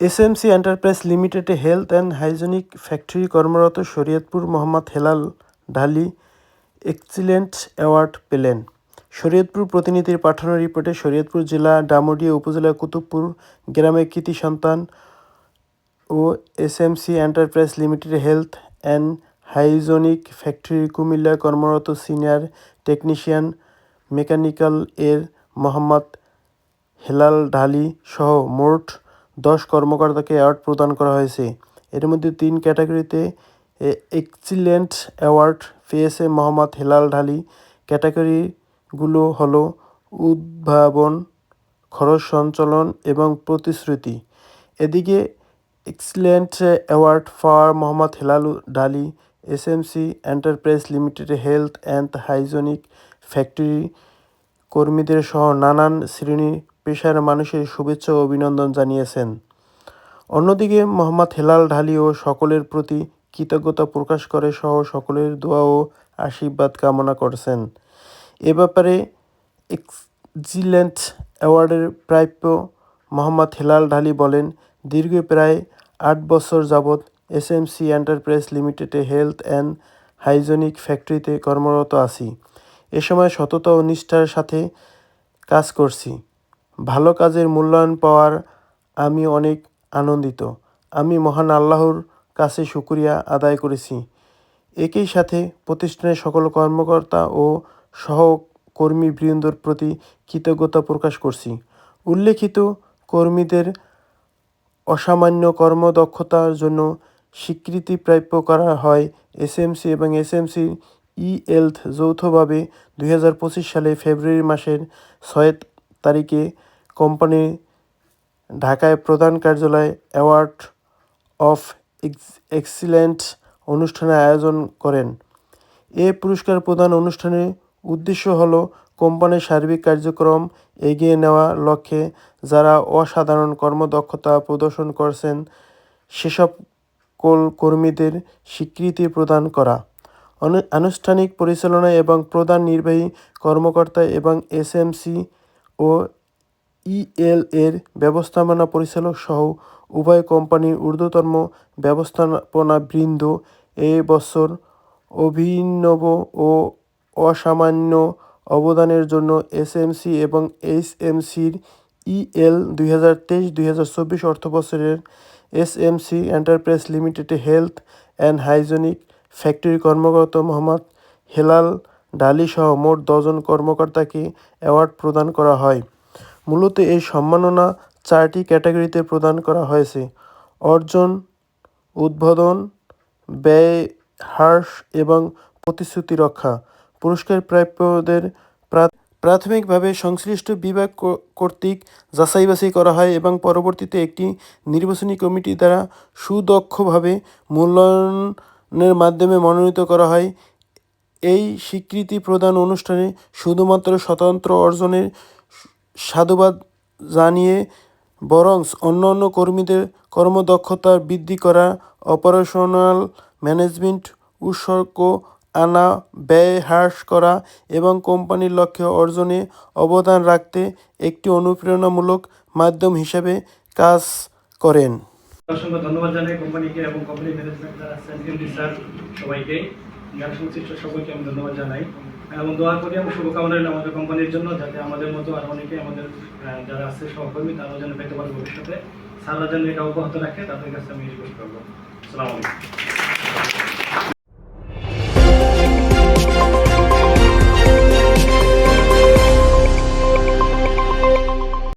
SMC enterprise লিমিটেডে health and hygienic factory কর্মরত Shariatpur Mohammad Helal Dhali excellent award পেলেন। শরীয়তপুর প্রতিনিধির পাঠানো রিপোর্টে শরীয়তপুর জেলা ডামুরিয়া উপজেলা কুতুবপুর গ্রামের কৃতি সন্তান ও SMC enterprise limited health and hygienic factory কুমিল্লায় কর্মরত সিনিয়র টেকনিশিয়ান মেকানিক্যাল এর মোহাম্মদ হেলাল ঢালি সহ মোট দশ কর্মকর্তাকে অ্যাওয়ার্ড প্রদান করা হয়েছে। এর মধ্যে তিন ক্যাটাগরিতে এক্সিলেন্ট অ্যাওয়ার্ড পেয়েছে মোহাম্মদ হেলাল ঢালি। ক্যাটাগরিগুলো হলো উদ্ভাবন, খরচ সঞ্চালন এবং প্রতিশ্রুতি। এদিকে excellent award power Mohammad Helal Dali SMC enterprise limited health and hygienic factory কর্মীদের সহ নানান শ্রেণি পেশার মানুষের শুভেচ্ছা ও অভিনন্দন জানিয়েছেন। অন্যদিকে মোহাম্মদ হেলাল ঢালি ও সকলের প্রতি কৃতজ্ঞতা প্রকাশ করে সহ সকলের দোয়া ও আশীর্বাদ কামনা করছেন। এ ব্যাপারে এক্সিলেন্ট অ্যাওয়ার্ডের প্রাপ্য মোহাম্মদ হেলাল ঢালি বলেন, দীর্ঘ প্রায় আট বছর যাবৎ এসএমসি এন্টারপ্রাইজ লিমিটেডে হেলথ অ্যান্ড হাইজেনিক ফ্যাক্টরিতে কর্মরত আছি। এ সময় সততা ও নিষ্ঠার সাথে কাজ করছি। ভালো কাজের মূল্যায়ন পাওয়ার আমি অনেক আনন্দিত। আমি মহান আল্লাহর কাছে শুক্রিয়া আদায় করেছি। একই সাথে প্রতিষ্ঠানের সকল কর্মকর্তা ও সহকর্মীবৃন্দর প্রতি কৃতজ্ঞতা প্রকাশ করছি। উল্লেখিত কর্মীদের অসামান্য কর্মদক্ষতার জন্য স্বীকৃতি প্রাপ্য করা হয় এসএমসি এবং এসএমসি ই হেলথ যৌথভাবে দুই হাজার পঁচিশ সালে ফেব্রুয়ারি মাসের ছয় তারিখে কোম্পানি ঢাকায় প্রধান কার্যালয়ে অ্যাওয়ার্ড অফ এক্সিলেন্ট অনুষ্ঠানের আয়োজন করেন। এ পুরস্কার প্রদান অনুষ্ঠানের উদ্দেশ্য হল কোম্পানির সার্বিক কার্যক্রম এগিয়ে নেওয়ার লক্ষ্যে যারা অসাধারণ কর্মদক্ষতা প্রদর্শন করছেন, সেসব কল কর্মীদের স্বীকৃতি প্রদান করা। আনুষ্ঠানিক পরিচালনা এবং প্রধান নির্বাহী কর্মকর্তা এবং এসএমসি ও ইএল এর ব্যবস্থাপনা পরিচালক সহ উভয় কোম্পানির ঊর্ধ্বতম ব্যবস্থাপনা বৃন্দ এ বছর অভিনব ও অসামান্য অবদানের জন্য এসএমসি এবং এইচএমসির ইএল দুই হাজার তেইশ দুই হাজার চব্বিশ অর্থবছরের এসএমসি এন্টারপ্রাইজ লিমিটেডে হেলথ অ্যান্ড হাইজেনিক ফ্যাক্টরি কর্মকর্তা মোহাম্মদ হেলাল ডালি সহ মোট দশজন কর্মকর্তাকে অ্যাওয়ার্ড প্রদান করা হয়। মূলত এই সম্মাননা চারটি ক্যাটাগরিতে প্রদান করা হয়েছে। অর্জন, উদ্বোধন, ব্যয়, হ্রাস এবং প্রতিশ্রুতি রক্ষা। পুরস্কার প্রাপ্যদের প্রাথমিকভাবে সংশ্লিষ্ট বিভাগ কর্তৃক যাচাই বাছাই করা হয় এবং পরবর্তীতে একটি নির্বাচনী কমিটি দ্বারা সুদক্ষভাবে মূল্যায়নের মাধ্যমে মনোনীত করা হয়। এই স্বীকৃতি প্রদান অনুষ্ঠানে শুধুমাত্র স্বতন্ত্র অর্জনের সাধুবাদ জানিয়ে বরং অন্যান্য কর্মীদের কর্মদক্ষতা বৃদ্ধি করা অপারেশনাল ম্যানেজমেন্ট উৎসর্গ আনা, ব্যয় হ্রাস করা এবং কোম্পানির লক্ষ্য অর্জনে অবদান রাখতে একটি অনুপ্রেরণামূলক মাধ্যম হিসেবে কাজ করেন। অসংখ্য ধন্যবাদ জানাই কোম্পানিকে এবং কোম্পানি ম্যানেজমেন্ট স্যার সবাইকে। সংশ্লিষ্ট আমি ধন্যবাদ জানাই। এবং দোয়া করি এবং শুভকামনা রইল আমাদের কোম্পানির জন্য, যাতে আমাদের মতো আর অনেকে আমাদের যারা আছে সহকর্মী, তারাও যেন পেতে পারে ভবিষ্যতে। সারা যেন এটা অব্যাহত রাখে, তাদের কাছে আমি রিকোয়েস্ট করব। আলাইকুম।